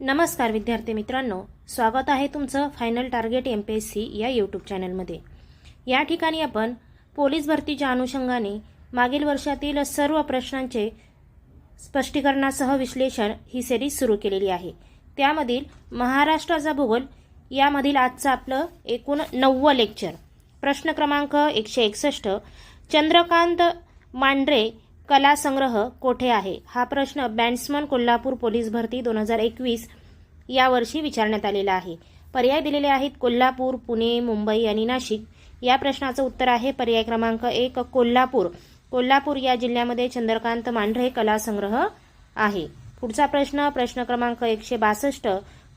नमस्कार विद्यार्थी मित्रांनो स्वागत आहे तुमचं final target M P S C या यूट्यूब चॅनलमध्ये या ठिकाणी आपण पोलीस भरतीच्या अनुषंगाने मागील वर्षातील सर्व प्रश्नांचे स्पष्टीकरणासह विश्लेषण ही सिरीज सुरू केलेली आहे. त्यामधील महाराष्ट्राचा भूगोल यामधील आजचं आपलं एकूण नववं लेक्चर प्रश्न क्रमांक एकशे एकसष्ट चंद्रकांत मांढरे कला संग्रह कोठे आहे? हा प्रश्न बँड्समन कोल्हापूर पोलीस भरती दोन हजार एकवीस यावर्षी विचारण्यात आलेला आहे. पर्याय दिलेले आहेत कोल्हापूर पुणे मुंबई आणि नाशिक. या प्रश्नाचं उत्तर आहे पर्याय क्रमांक एक कोल्हापूर. कोल्हापूर या जिल्ह्यामध्ये चंद्रकांत मांढरे कला संग्रह आहे. पुढचा प्रश्न प्रश्न क्रमांक एकशे बासष्ट.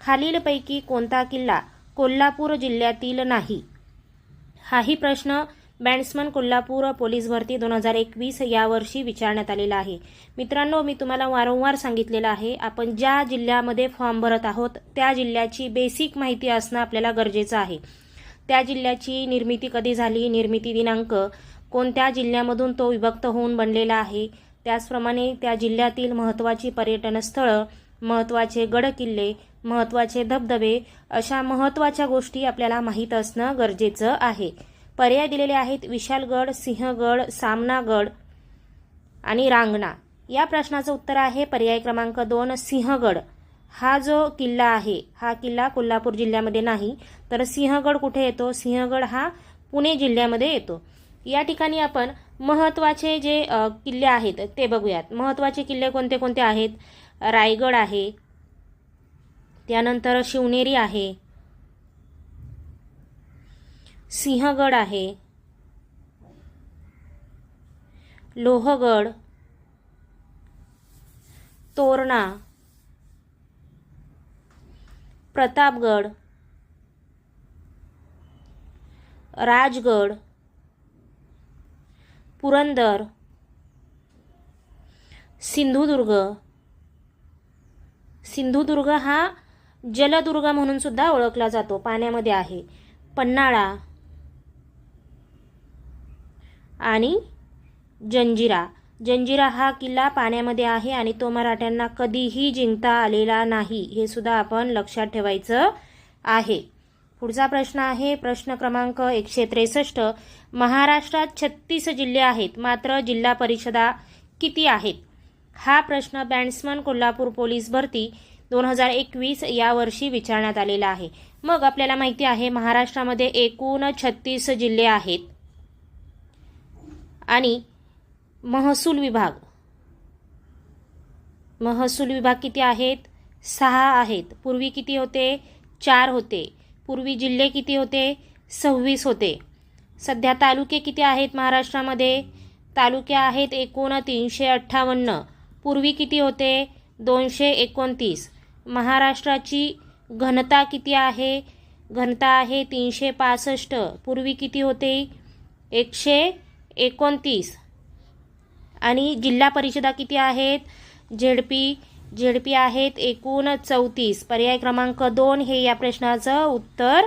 खालीलपैकी कोणता किल्ला कोल्हापूर जिल्ह्यातील नाही? हाही प्रश्न बँड्समन कोल्हापूर पोलीस भरती दोन हजार एकवीस यावर्षी विचारण्यात आलेला आहे. मित्रांनो मी तुम्हाला वारंवार सांगितलेलं आहे आपण ज्या जिल्ह्यामध्ये फॉर्म भरत आहोत त्या जिल्ह्याची बेसिक माहिती असणं आपल्याला गरजेचं आहे. त्या जिल्ह्याची निर्मिती कधी झाली निर्मिती दिनांक कोणत्या जिल्ह्यामधून तो विभक्त होऊन बनलेला आहे त्याचप्रमाणे त्या जिल्ह्यातील महत्त्वाची पर्यटन स्थळं महत्त्वाचे गडकिल्ले महत्त्वाचे धबधबे अशा महत्त्वाच्या गोष्टी आपल्याला माहीत असणं गरजेचं आहे. पर्याय दिलेले आहेत विशालगड सिंहगड सामनागड आणि रांगणा. या प्रश्नाचं उत्तर आहे पर्याय क्रमांक दोन सिंहगड. हा जो किल्ला आहे हा किल्ला कोल्हापूर जिल्ह्यामध्ये नाही तर सिंहगड कुठे येतो? सिंहगड हा पुणे जिल्ह्यामध्ये येतो. या ठिकाणी आपण महत्त्वाचे जे किल्ले आहेत ते बघूयात. महत्त्वाचे किल्ले कोणते कोणते आहेत? रायगड आहे. त्यानंतर शिवनेरी आहे. सिंहगड आहे. लोहगड तोरणा प्रतापगड राजगड पुरंदर सिंधुदुर्ग. सिंधुदुर्ग हा जलदुर्ग म्हणून सुद्धा ओळखला जातो पाण्यामध्ये आहे. पन्हाळा आणि जंजिरा. जंजिरा हा किल्ला पाण्यामध्ये आहे आणि तो मराठ्यांना कधीही जिंकता आलेला नाही हे सुद्धा आपण लक्षात ठेवायचं आहे. पुढचा प्रश्न आहे प्रश्न क्रमांक एकशे त्रेसष्ट. महाराष्ट्रात छत्तीस जिल्हे आहेत मात्र जिल्हा परिषदा किती आहेत? हा प्रश्न बॅट्समन कोल्हापूर पोलीस भरती दोन हजार एकवीस यावर्षी विचारण्यात आलेला आहे. मग आपल्याला माहिती आहे महाराष्ट्रामध्ये एकूण छत्तीस जिल्हे आहेत. आणि महसूल विभाग. महसूल विभाग किती आहेत? सहा आहेत. पूर्वी किती होते? चार होते. पूर्वी जिल्हे किती होते? सव्वीस होते. सध्या तालुके किती आहेत महाराष्ट्रामध्ये? तालुके आहेत एकूण तीनशे अठ्ठावन्न. पूर्वी किती होते? दोनशे एकोणतीस. महाराष्ट्राची घनता किती आहे? घनता आहे तीनशे पासष्ट. पूर्वी किती होते? एकशे एकोणतीस. आणि जिल्हा परिषदा किती आहेत? झेडपी झेडपी आहेत एकूण चौतीस. पर्याय क्रमांक दोन हे या प्रश्नाचं उत्तर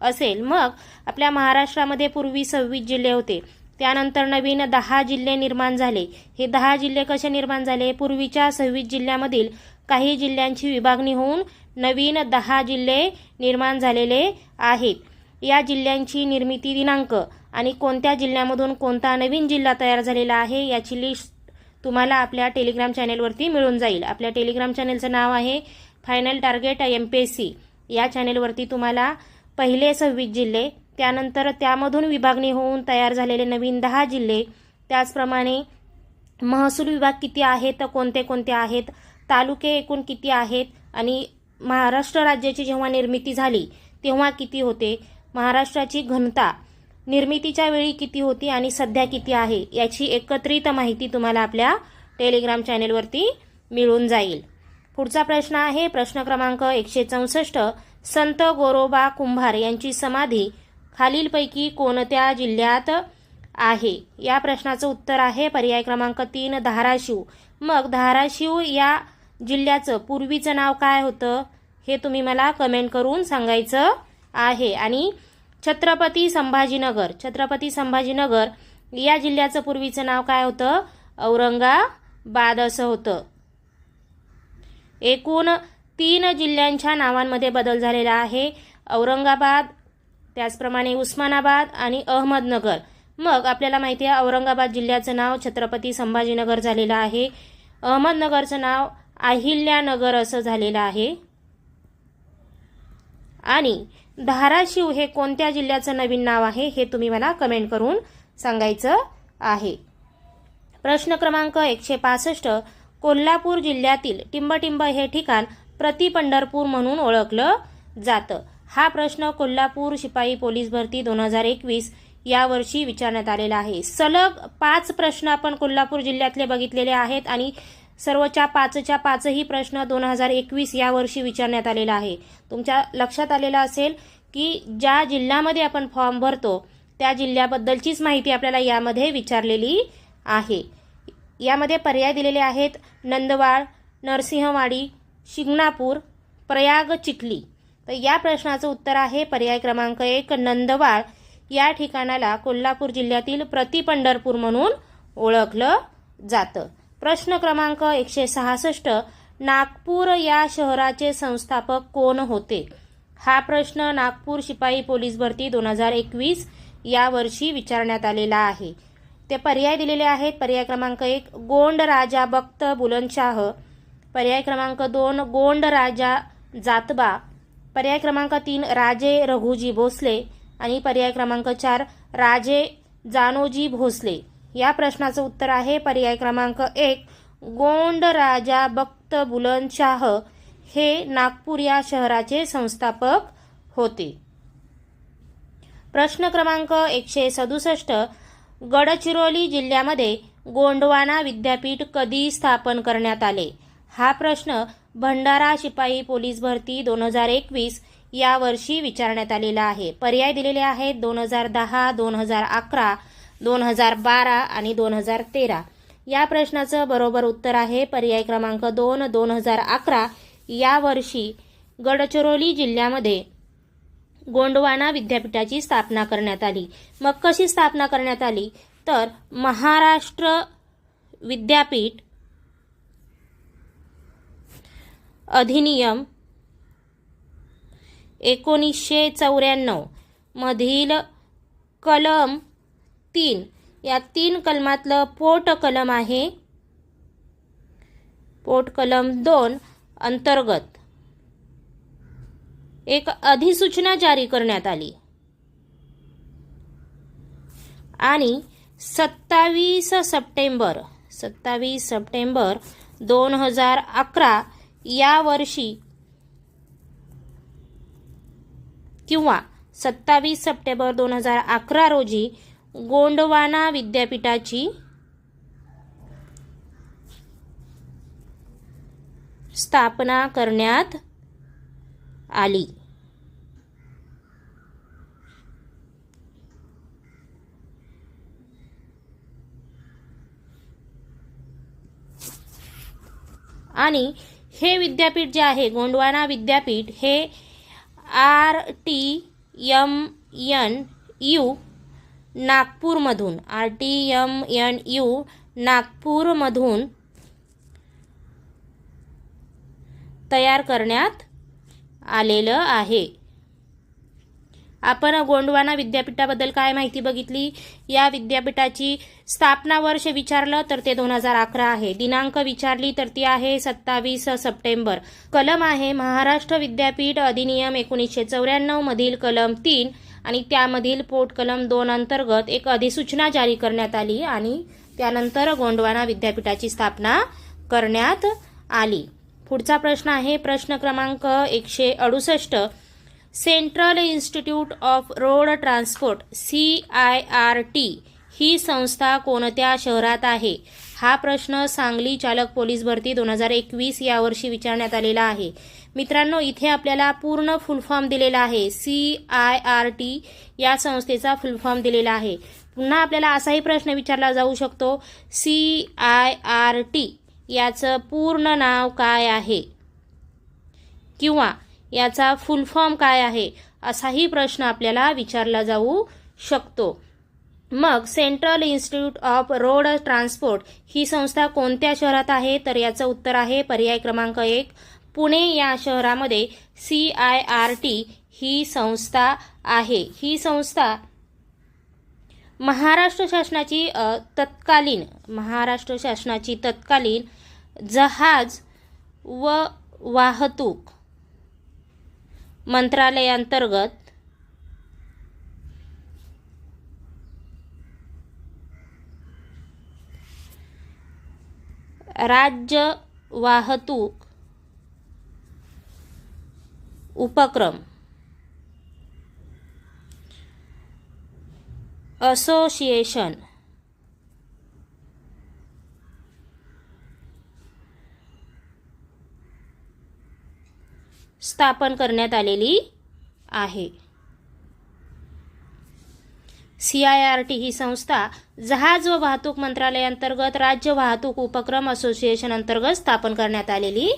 असेल. मग आपल्या महाराष्ट्रामध्ये पूर्वी सव्वीस जिल्हे होते. त्यानंतर नवीन दहा जिल्हे निर्माण झाले. हे दहा जिल्हे कसे निर्माण झाले? पूर्वीच्या सव्वीस जिल्ह्यामधील काही जिल्ह्यांची विभागणी होऊन नवीन दहा जिल्हे निर्माण झालेले आहेत. या जिल्ह्यांची निर्मिती दिनांक आणि कोणत्या जिल्ह्यामधून कोणता नवीन जिल्हा तयार झालेला आहे याची लिस्ट तुम्हाला आपल्या टेलिग्राम चॅनेलवरती मिळून जाईल. आपल्या टेलिग्राम चॅनेलचं नाव आहे final target M P S C या चॅनेलवरती तुम्हाला पहिले सव्वीस जिल्हे त्यानंतर त्यामधून विभागणी होऊन तयार झालेले नवीन दहा जिल्हे त्याचप्रमाणे महसूल विभाग किती आहेत कोणते कोणते आहेत तालुके एकूण किती आहेत आणि महाराष्ट्र राज्याची जेव्हा निर्मिती झाली तेव्हा किती होते महाराष्ट्राची घनता निर्मितीच्या वेळी किती होती आणि सध्या किती आहे याची एकत्रित माहिती तुम्हाला आपल्या टेलिग्राम चॅनेलवरती मिळून जाईल. पुढचा प्रश्न आहे प्रश्न क्रमांक एकशे चौसष्ट संत गोरोबा कुंभार यांची समाधी खालीलपैकी कोणत्या जिल्ह्यात आहे? या प्रश्नाचं उत्तर आहे पर्याय क्रमांक तीन धाराशिव. मग धाराशिव या जिल्ह्याचं पूर्वीचं नाव काय होतं हे तुम्ही मला कमेंट करून सांगायचं आहे. आणि छत्रपती संभाजीनगर छत्रपती संभाजीनगर या जिल्ह्याचं पूर्वीचं नाव काय होतं? औरंगाबाद असं होतं. एकूण तीन जिल्ह्यांच्या नावांमध्ये बदल झालेला आहे. औरंगाबाद त्याचप्रमाणे उस्मानाबाद आणि अहमदनगर. मग आपल्याला माहिती आहे औरंगाबाद जिल्ह्याचं नाव छत्रपती संभाजीनगर झालेलं आहे. अहमदनगरचं नाव अहिल्यानगर असं झालेलं आहे. आणि धाराशिव हे कोणत्या जिल्ह्याचं नवीन नाव आहे हे तुम्ही मला कमेंट करून सांगायचं आहे. प्रश्न क्रमांक एकशे पासष्ट कोल्हापूर जिल्ह्यातील टिंबटिंब हे ठिकाण प्रति पंढरपूर म्हणून ओळखलं जातं. हा प्रश्न कोल्हापूर शिपाई पोलीस भरती दोन हजार एकवीस यावर्षी विचारण्यात आलेला आहे. सलग पाच प्रश्न आपण कोल्हापूर जिल्ह्यातले बघितलेले आहेत आणि सर्वच्या पाचच्या पाचही प्रश्न दोन हजार एकवीस यावर्षी विचारण्यात आलेला आहे. तुमच्या लक्षात आलेलं असेल की ज्या जिल्ह्यामध्ये आपण फॉर्म भरतो त्या जिल्ह्याबद्दलचीच माहिती आपल्याला यामध्ये विचारलेली आहे. यामध्ये पर्याय दिलेले आहेत नंदवाळ नरसिंहवाडी शिंगणापूर प्रयाग चिखली. तर या प्रश्नाचं उत्तर आहे पर्याय क्रमांक एक नंदवाळ या ठिकाणाला कोल्हापूर जिल्ह्यातील प्रति पंढरपूर म्हणून ओळखलं जातं. प्रश्न क्रमांक एकशे सहासष्ट नागपूर या शहराचे संस्थापक कोण होते? हा प्रश्न नागपूर शिपाई पोलीस भरती दोन हजार एकवीस या वर्षी विचारण्यात आलेला आहे. ते पर्याय दिलेले आहेत. पर्याय क्रमांक एक गोंड राजा भक्त बुलंदशाह. पर्याय क्रमांक दोन गोंड राजा जातबा. पर्याय क्रमांक तीन राजे रघुजी भोसले. आणि पर्याय क्रमांक चार राजे जानोजी भोसले. या प्रश्नाचं उत्तर आहे. पर्याय क्रमांक एक गोंड राजा बख्त बुलंदशाह हे नागपूर या शहराचे संस्थापक होते. प्रश्न क्रमांक एकशे सदुसष्ट गडचिरोली जिल्ह्यामध्ये गोंडवाना विद्यापीठ कधी स्थापन करण्यात आले? हा प्रश्न भंडारा शिपाई पोलीस भरती दोन हजार एकवीस या वर्षी विचारण्यात आलेला आहे. पर्याय दिलेले आहेत दोन हजार दहा दोन हजार अकरा दोन हजार बारा आणि दोन हजार तेरा. या प्रश्नाचं बरोबर उत्तर आहे पर्याय क्रमांक दोन दोन हजार अकरा. या वर्षी गडचिरोली जिल्ह्यामध्ये गोंडवाना विद्यापीठाची स्थापना करण्यात आली. मग कशी स्थापना करण्यात आली? तर महाराष्ट्र विद्यापीठ अधिनियम एकोणीसशे चौऱ्याण्णव मधील कलम तीन. या तीन कलमातलं पोट कलम आहे. पोट कलम दोन अंतर्गत. एक अधिसूचना जारी करण्यात आली. आणि सत्तावीस सप्टेंबर सत्तावीस सप्टेंबर दोन हजार अकरा या वर्षी किंवा सत्तावीस सप्टेंबर दोन हजार अकरा रोजी गोंडवाना विद्यापीठाची स्थापना करण्यात आली. आणि हे विद्यापीठ जे आहे गोंडवाना विद्यापीठ हे R T M N U नागपूरमधून R T M N U नागपूरमधून तयार करण्यात आलेलं आहे. आपण गोंडवाना विद्यापीठाबद्दल काय माहिती बघितली? या विद्यापीठाची स्थापना वर्ष विचारलं तर ते दोन हजार अकरा आहे. दिनांक विचारली तर ती आहे सत्तावीस सप्टेंबर. कलम आहे महाराष्ट्र विद्यापीठ अधिनियम एकोणीसशे चौऱ्याण्णव मधील कलम तीन आणि त्यामधील पोट कलम दोन अंतर्गत एक अधिसूचना जारी करण्यात आली आणि त्यानंतर गोंडवाना विद्यापीठाची स्थापना करण्यात आली. पुढचा प्रश्न आहे प्रश्न क्रमांक एकशे अडुसष्ट. Central Institute of Road Transport C I R T ही संस्था कोणत्या शहरात आहे? हा प्रश्न सांगली चालक पोलीस भरती दोन हजार एकवीस यावर्षी विचारण्यात आलेला आहे. मित्रांनो इथे आपल्याला पूर्ण फुल फॉर्म दिलेला आहे. सी आय आर टी या संस्थेचा फुल फॉर्म दिलेला आहे. पुन्हा आपल्याला असाही प्रश्न विचारला जाऊ शकतो. सी आय आर टी याचं पूर्ण नाव काय आहे? किंवा याचा फुल फॉर्म काय आहे? असाही प्रश्न आपल्याला विचारला जाऊ शकतो. मग Central Institute of Road Transport ही संस्था कोणत्या शहरात आहे? तर याचं उत्तर आहे पर्याय क्रमांक एक पुणे या शहरामध्ये सी आय आर टी ही संस्था आहे. ही संस्था महाराष्ट्र शासनाची तत्कालीन महाराष्ट्र शासनाची तत्कालीन जहाज व वाहतूक मंत्रालयांतर्गत राज्य वाहतूक उपक्रम. असोसिएशन स्थापन करण्यात आलेली आहे. सी आय आर टी ही संस्था जहाज व वाहतूक मंत्रालयाअंतर्गत राज्य वाहतूक उपक्रम असोसिएशन अंतर्गत स्थापन करण्यात आलेली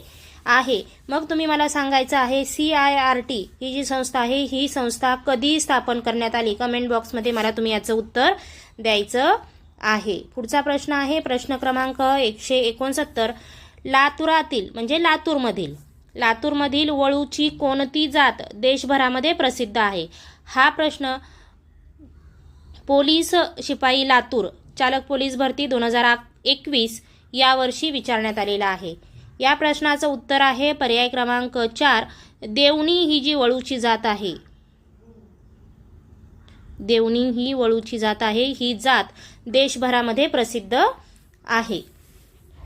आहे. मग तुम्ही मला सांगायचं आहे सी आय आर टी ही जी संस्था आहे ही संस्था कधी स्थापन करण्यात आली? कमेंट बॉक्समध्ये मला तुम्ही याचं उत्तर द्यायचं आहे. पुढचा प्रश्न आहे प्रश्न क्रमांक एकशे एकोणसत्तर. लातुरातील म्हणजे लातूरमधील लातूरमधील वळूची कोणती जात देशभरामध्ये प्रसिद्ध आहे? हा प्रश्न पोलीस शिपाई लातूर चालक पोलीस भरती दोन हजार एकवीस यावर्षी विचारण्यात आलेला आहे. या प्रश्नाचं उत्तर आहे. पर्याय क्रमांक चार देवणी ही जी वळूची जात आहे. देवणी ही वळूची जात आहे. ही जात देशभरामध्ये प्रसिद्ध आहे.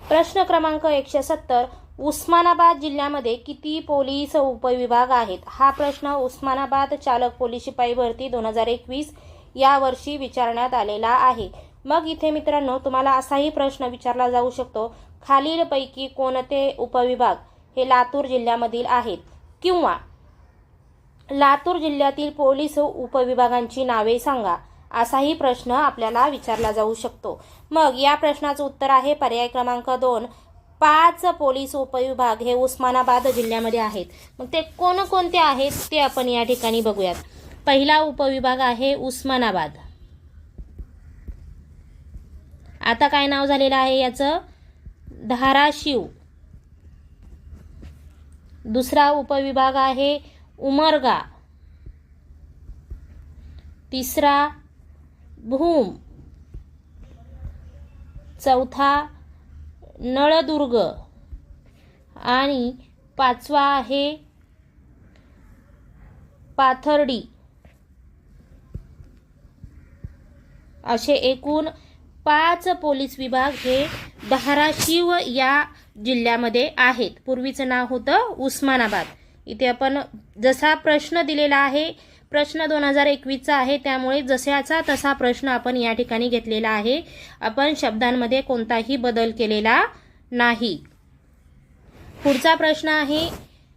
प्रश्न क्रमांक एकशे सत्तर उस्मानाबाद जिल्ह्यामध्ये किती पोलीस उपविभाग आहेत? हा प्रश्न उस्मानाबाद चालक पोलीस शिपाई भरती दोन हजार एकवीस या वर्षी विचारण्यात आलेला आहे. मग इथे मित्रांनो तुम्हाला असाही प्रश्न विचारला जाऊ शकतो. खालीलपैकी कोणते उपविभाग हे लातूर जिल्ह्यामधील आहेत? किंवा लातूर जिल्ह्यातील पोलीस उपविभागांची नावे सांगा असाही प्रश्न आपल्याला विचारला जाऊ शकतो. मग या प्रश्नाचं उत्तर आहे पर्याय क्रमांक दोन पाच पोलीस उपविभाग हे उस्मानाबाद जिल्ह्यामध्ये आहेत. मग ते कोणकोणते आहेत ते आपण या ठिकाणी बघूयात. पहिला उपविभाग आहे उस्मानाबाद. आता काय नाव झालेलं आहे याचं? धाराशिव दुसरा उपविभाग आहे उमरगा. तिसरा भूम. चौथा नळदुर्ग. आणि पाचवा आहे पाथर्डी. असे एकूण पाच पोलीस विभाग हे धाराशिव या जिल्ह्यामध्ये आहेत. पूर्वीचं नाव होतं उस्मानाबाद. इथे आपण जसा प्रश्न दिलेला आहे प्रश्न दोन हजार एकवीसचा आहे त्यामुळे जशाचा तसा प्रश्न आपण या ठिकाणी घेतलेला आहे. आपण शब्दांमध्ये कोणताही बदल केलेला नाही. पुढचा प्रश्न आहे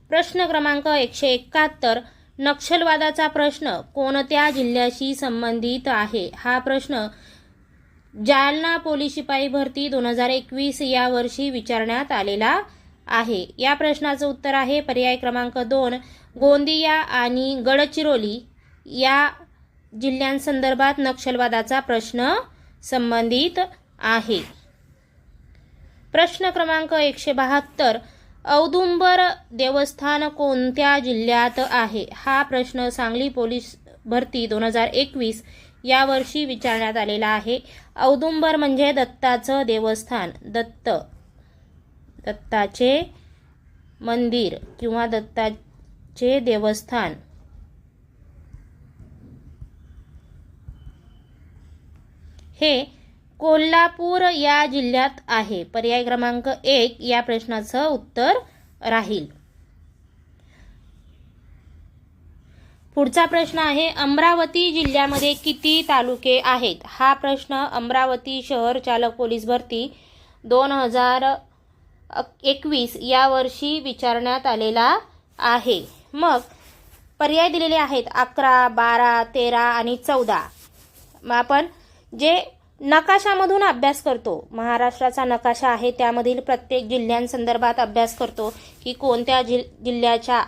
प्रश्न क्रमांक एकशे एकाहत्तर. नक्षलवादाचा प्रश्न कोणत्या जिल्ह्याशी संबंधित आहे? हा प्रश्न जालना पोलीस शिपाई भरती दोन हजार एकवीस या वर्षी विचारण्यात आलेला आहे. या प्रश्नाचं उत्तर आहे पर्याय क्रमांक दोन गोंदिया आणि गडचिरोली या जिल्ह्यांसंदर्भात नक्षलवादाचा प्रश्न संबंधित आहे. प्रश्न क्रमांक एकशे बहात्तर औदुंबर देवस्थान कोणत्या जिल्ह्यात आहे? हा प्रश्न सांगली पोलीस भरती दोन हजार एकवीस यावर्षी विचारण्यात आलेला आहे. औदुंबर म्हणजे दत्ताचं देवस्थान. दत्त दत्ताचे मंदिर किंवा दत्ताचे देवस्थान. हे कोल्हापूर या जिल्ह्यात आहे. पर्याय क्रमांक एक या प्रश्नाचं उत्तर राहील. पुढचा प्रश्न आहे अमरावती जिल्ह्यामध्ये किती तालुके आहेत? हा प्रश्न अमरावती शहर चालक पोलीस भरती दोन हजार एकवीस यावर्षी विचारण्यात आलेला आहे. मग पर्याय दिलेले आहेत अकरा बारा तेरा आणि चौदा. मग आपण जे नकाशामधून अभ्यास करतो महाराष्ट्राचा नकाशा आहे त्यामधील प्रत्येक जिल्ह्यांसंदर्भात अभ्यास करतो की कोणत्या जिल जिल्ह्याच्या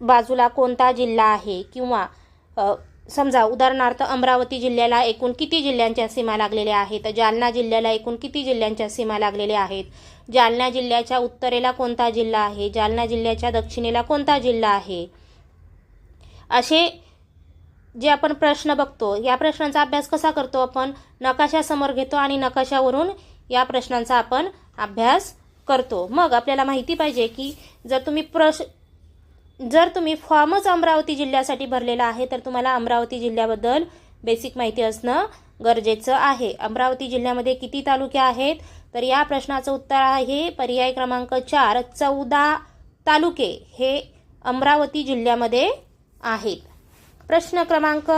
बाजूला कोणता जिल्हा आहे किंवा समजा उदाहरणार्थ अमरावती जिल्ह्याला एकूण किती जिल्ह्यांच्या सीमा लागलेल्या आहेत? जालना जिल्ह्याला एकूण किती जिल्ह्यांच्या सीमा लागलेल्या आहेत? जालना जिल्ह्याच्या उत्तरेला कोणता जिल्हा आहे? जालना जिल्ह्याच्या दक्षिणेला कोणता जिल्हा आहे? असे जे आपण प्रश्न बघतो या प्रश्नांचा अभ्यास कसा करतो आपण? नकाशासमोर घेतो आणि नकाशावरून या प्रश्नांचा आपण अभ्यास करतो. मग आपल्याला माहिती पाहिजे की जर तुम्ही प्रश जर तुम्ही फॉर्मच अमरावती जिल्ह्यासाठी भरलेला आहे तर तुम्हाला अमरावती जिल्ह्याबद्दल बेसिक माहिती असणं गरजेचं आहे. अमरावती जिल्ह्यामध्ये किती तालुके आहेत? तर या प्रश्नाचं उत्तर आहे पर्याय क्रमांक चार चौदा तालुके हे अमरावती जिल्ह्यामध्ये आहेत. प्रश्न क्रमांक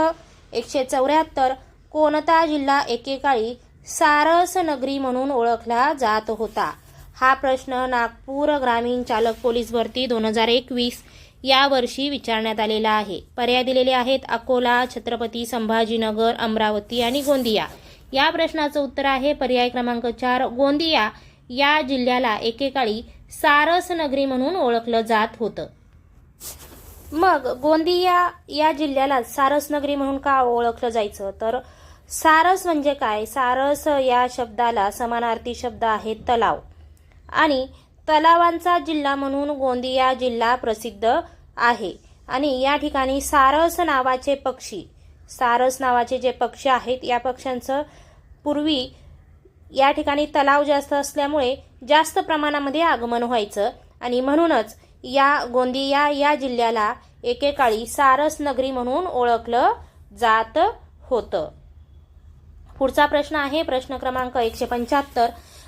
एकशे चौऱ्याहत्तर कोणता जिल्हा एकेकाळी सारस नगरी म्हणून ओळखला जात होता? हा प्रश्न नागपूर ग्रामीण चालक पोलीस भरती दोन हजार एकवीस यावर्षी विचारण्यात आलेला आहे. पर्याय दिलेले आहेत अकोला छत्रपती संभाजीनगर अमरावती आणि गोंदिया. या प्रश्नाचं उत्तर आहे पर्याय क्रमांक चार गोंदिया. या जिल्ह्याला एकेकाळी सारस नगरी म्हणून ओळखलं जात होतं. मग गोंदिया या जिल्ह्याला सारस नगरी म्हणून का ओळखलं जायचं? तर सारस म्हणजे काय? सारस या शब्दाला समानार्थी शब्द आहे तलाव. आणि तलावांचा जिल्हा म्हणून गोंदिया जिल्हा प्रसिद्ध आहे. आणि या ठिकाणी सारस नावाचे पक्षी सारस नावाचे जे पक्षी आहेत या पक्ष्यांचं पूर्वी या ठिकाणी तलाव जास्त असल्यामुळे जास्त प्रमाणामध्ये आगमन व्हायचं. आणि म्हणूनच या गोंदिया या जिल्ह्याला एकेकाळी सारस नगरी म्हणून ओळखलं जात होतं. पुढचा प्रश्न आहे प्रश्न क्रमांक एकशे पंच्याहत्तर.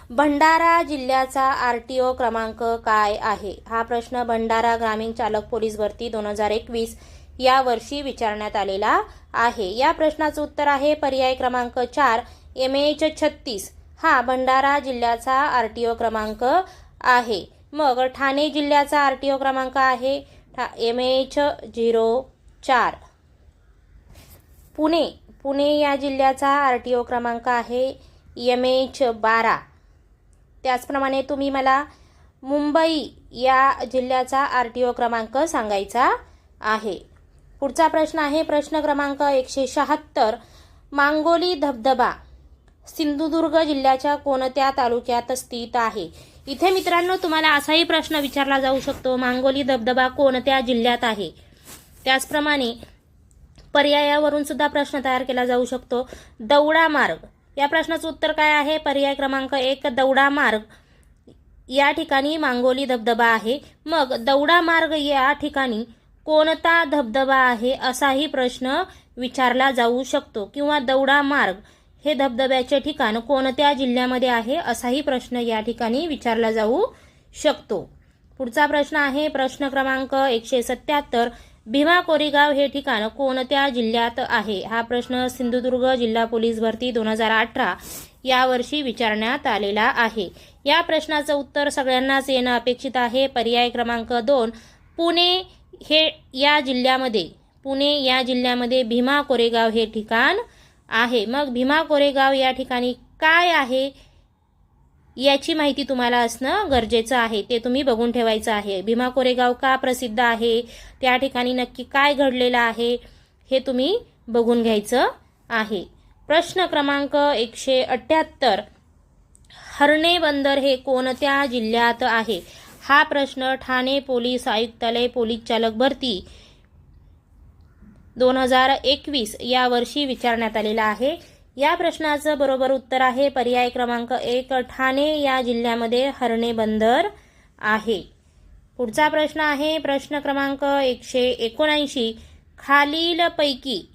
भंडारा जिल्ह्याचा आर टी ओ क्रमांक काय आहे? हा प्रश्न भंडारा ग्रामीण चालक पोलीस भरती दोन हजार एकवीस या वर्षी विचारण्यात आलेला आहे. या प्रश्नाचं उत्तर आहे पर्याय क्रमांक चार एम एच छत्तीस. हा भंडारा जिल्ह्याचा आर टी ओ क्रमांक आहे. मग ठाणे जिल्ह्याचा आर टी ओ क्रमांक आहे एम एच झिरो चार. पुणे पुणे या जिल्ह्याचा आर टी ओ क्रमांक आहे. एम एच बारा. त्याचप्रमाणे तुम्ही मला मुंबई या जिल्ह्याचा आर टी ओ क्रमांक सांगायचा आहे. पुढचा प्रश्न आहे प्रश्न क्रमांक एकशे शहात्तर. मांगोली धबधबा सिंधुदुर्ग जिल्ह्याच्या कोणत्या तालुक्यात स्थित आहे? इथे मित्रांनो तुम्हाला असाही प्रश्न विचारला जाऊ शकतो मांगोली धबधबा कोणत्या जिल्ह्यात आहे? त्याचप्रमाणे पर्यायावरून सुद्धा प्रश्न तयार केला जाऊ शकतो. दौडा मार्ग या प्रश्नाचं उत्तर काय आहे? पर्याय क्रमांक एक दौडा मार्ग. या ठिकाणी मांगोली धबधबा आहे. मग दौडा मार्ग या ठिकाणी कोणता धबधबा आहे असाही प्रश्न विचारला जाऊ शकतो. किंवा दौडा मार्ग हे धबधब्याचे ठिकाण कोणत्या जिल्ह्यामध्ये आहे असाही प्रश्न या ठिकाणी विचारला जाऊ शकतो. पुढचा प्रश्न आहे प्रश्न क्रमांक एकशे सत्याहत्तर. भीमा कोरेगाव हे ठिकाण कोणत्या जिल्ह्यात आहे? हा प्रश्न सिंधुदुर्ग जिल्हा पोलीस भरती दोन हजार अठरा या वर्षी विचारण्यात आलेला आहे. या प्रश्नाचं उत्तर सगळ्यांनाच येणं अपेक्षित आहे. पर्याय क्रमांक दोन पुणे हे या जिल्ह्यामध्ये पुणे या जिल्ह्यामध्ये भीमा कोरेगाव हे ठिकाण आहे. मग भीमा कोरेगाव या ठिकाणी काय आहे? याची माहिती तुम्हाला असणं गरजेचं आहे. ते तुम्ही बघून ठेवायचं आहे. भीमा कोरेगाव का प्रसिद्ध आहे? त्या ठिकाणी नक्की काय घडलेलं आहे? हे तुम्ही बघून घ्यायचं आहे. प्रश्न क्रमांक एकशे अठ्ठ्याहत्तर हर्णे बंदर हे कोणत्या जिल्ह्यात आहे? हा प्रश्न ठाणे पोलीस आयुक्तालय पोलीस चालक भरती दोन हजार एकवीस या वर्षी विचारण्यात आलेला आहे. या प्रश्नाचं बरोबर उत्तर आहे. पर्याय क्रमांक एक ठाणे या जिल्ह्यामध्ये हरणे बंदर आहे. पुढचा प्रश्न आहे. प्रश्न क्रमांक एकशे एकोणऐंशी. खालीलपैकी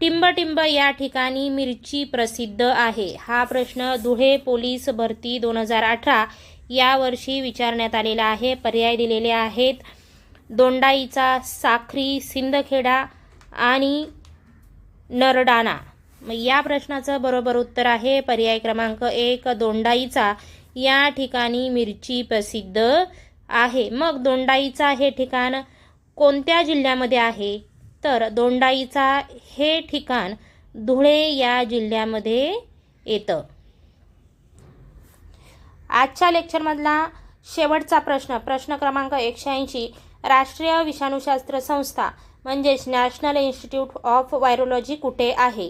टिंबटिंब या ठिकाणी मिरची प्रसिद्ध आहे. हा प्रश्न धुळे पोलीस भरती दोन हजार अठरा या वर्षी विचारण्यात आलेला आहे. पर्याय दिलेले आहेत. दोंडाईचा साखरी सिंदखेडा आणि नरडाणा. मग या प्रश्नाचं बरोबर उत्तर आहे पर्याय क्रमांक एक दोंडाईचा. या ठिकाणी मिरची प्रसिद्ध आहे. मग दोंडाईचा हे ठिकाण कोणत्या जिल्ह्यामध्ये आहे? तर दोंडाईचा हे ठिकाण धुळे या जिल्ह्यामध्ये येतं. आजच्या लेक्चरमधला शेवटचा प्रश्न प्रश्न क्रमांक एकशे ऐंशी राष्ट्रीय विषाणूशास्त्र संस्था. म्हणजेच नॅशनल इन्स्टिट्यूट ऑफ व्हायरोलॉजी कुठे आहे?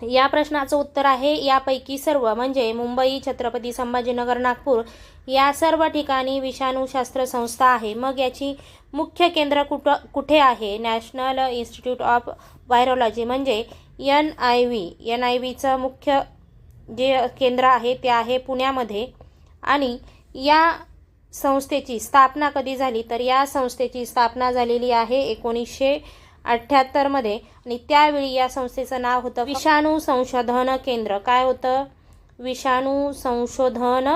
या प्रश्नाचं उत्तर आहे यापैकी सर्व म्हणजे मुंबई छत्रपती संभाजीनगर नागपूर या सर्व ठिकाणी विषाणूशास्त्र संस्था आहे. मग याची मुख्य केंद्र कुठं कुठे आहे? नॅशनल इन्स्टिट्यूट ऑफ व्हायरोलॉजी म्हणजे N I V. N I व्हीचं मुख्य जे केंद्र आहे ते आहे पुण्यामध्ये. आणि या संस्थेची स्थापना कधी झाली? तर या संस्थेची स्थापना झालेली आहे एकोणीसशे अठ्ठ्याहत्तरमध्ये आणि त्यावेळी या संस्थेचं नाव होतं विषाणू संशोधन केंद्र. काय होतं? विषाणू संशोधन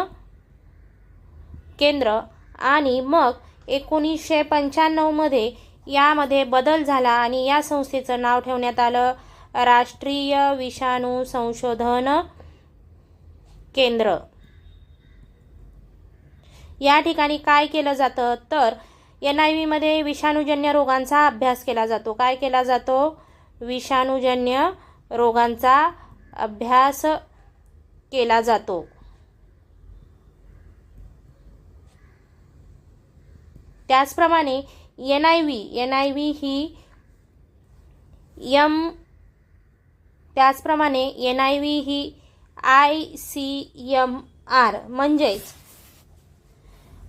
केंद्र. आणि मग एकोणीसशे पंच्याण्णवमध्ये यामध्ये बदल झाला आणि या संस्थेचं नाव ठेवण्यात आलं राष्ट्रीय विषाणू संशोधन केंद्र. या ठिकाणी काय केलं जातं? तर एन आय व्हीमध्ये विषाणूजन्य रोगांचा अभ्यास केला जातो. काय केला जातो? विषाणूजन्य रोगांचा अभ्यास केला जातो. त्याचप्रमाणे N I V N I V ही यम त्याचप्रमाणे एन आय व्ही ही आय सी एम आर म्हणजेच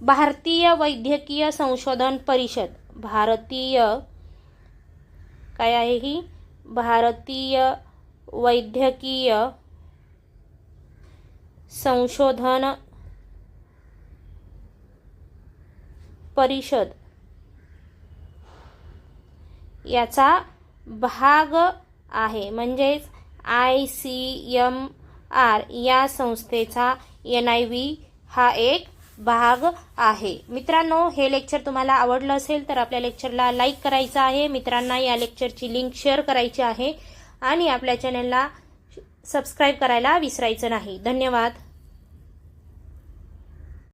भारतीय वैद्यकीय संशोधन परिषद भारतीय काय आहे ही? भारतीय वैद्यकीय संशोधन परिषद. याचा भाग आहे म्हणजेच आय सी एम आर या संस्थेचा एन आय व्ही हा एक भाग आहे. मित्रांनो हे लेक्चर तुम्हाला आवडलं असेल तर आपल्या लेक्चरला लाईक करायचं आहे. मित्रांना या लेक्चरची लिंक शेअर करायची आहे. आणि आपल्या चॅनलला सबस्क्राईब करायला विसरायचं नाही. धन्यवाद.